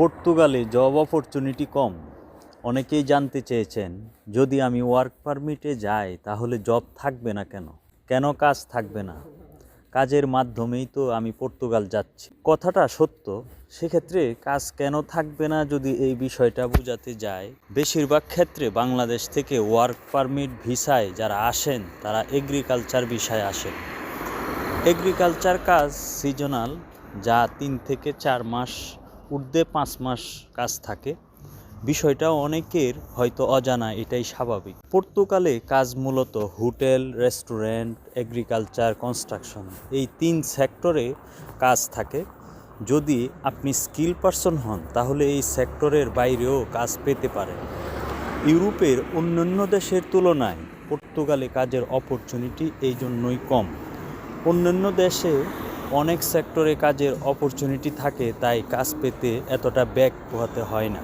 পর্তুগালে job opportunity কম। অনেকেই জানতে চেয়েছেন, যদি আমি ওয়ার্ক পারমিটে যাই, তাহলে জব থাকবে না কেন? কেন কাজ থাকবে না? কাজের মাধ্যমেই তো আমি পর্তুগাল যাচ্ছি। কথাটা সত্য, সেক্ষেত্রে কাজ কেন থাকবে না যদি এই বিষয়টা বোঝাতে যায় বেশিরভাগ ক্ষেত্রে বাংলাদেশ থেকে ওয়ার্ক পারমিট ভিসায় যারা আসেন, তারা এগ্রিকালচার বিষয়ে আসেন। এগ্রিকালচার কাজ সিজনাল যা তিন থেকে চার মাস ঊর্ধ্বে পাঁচ মাস কাজ থাকে। বিষয়টা অনেকের হয়তো অজানা, এটাই স্বাভাবিক। পর্তুগালে কাজ মূলত হোটেল, রেস্টুরেন্ট, এগ্রিকালচার, কনস্ট্রাকশন, এই তিন সেক্টরে কাজ থাকে। যদি আপনি স্কিল পারসন হন, তাহলে এই সেক্টরের বাইরেও কাজ পেতে পারেন। ইউরোপের অন্যান্য দেশের তুলনায় পর্তুগালে কাজের অপরচুনিটি এই জন্যই কম। অন্যান্য দেশে অনেক সেক্টরে কাজের অপরচুনিটি থাকে তাই কাজ পেতে এতটা ব্যাগ পোহাতে হয় না।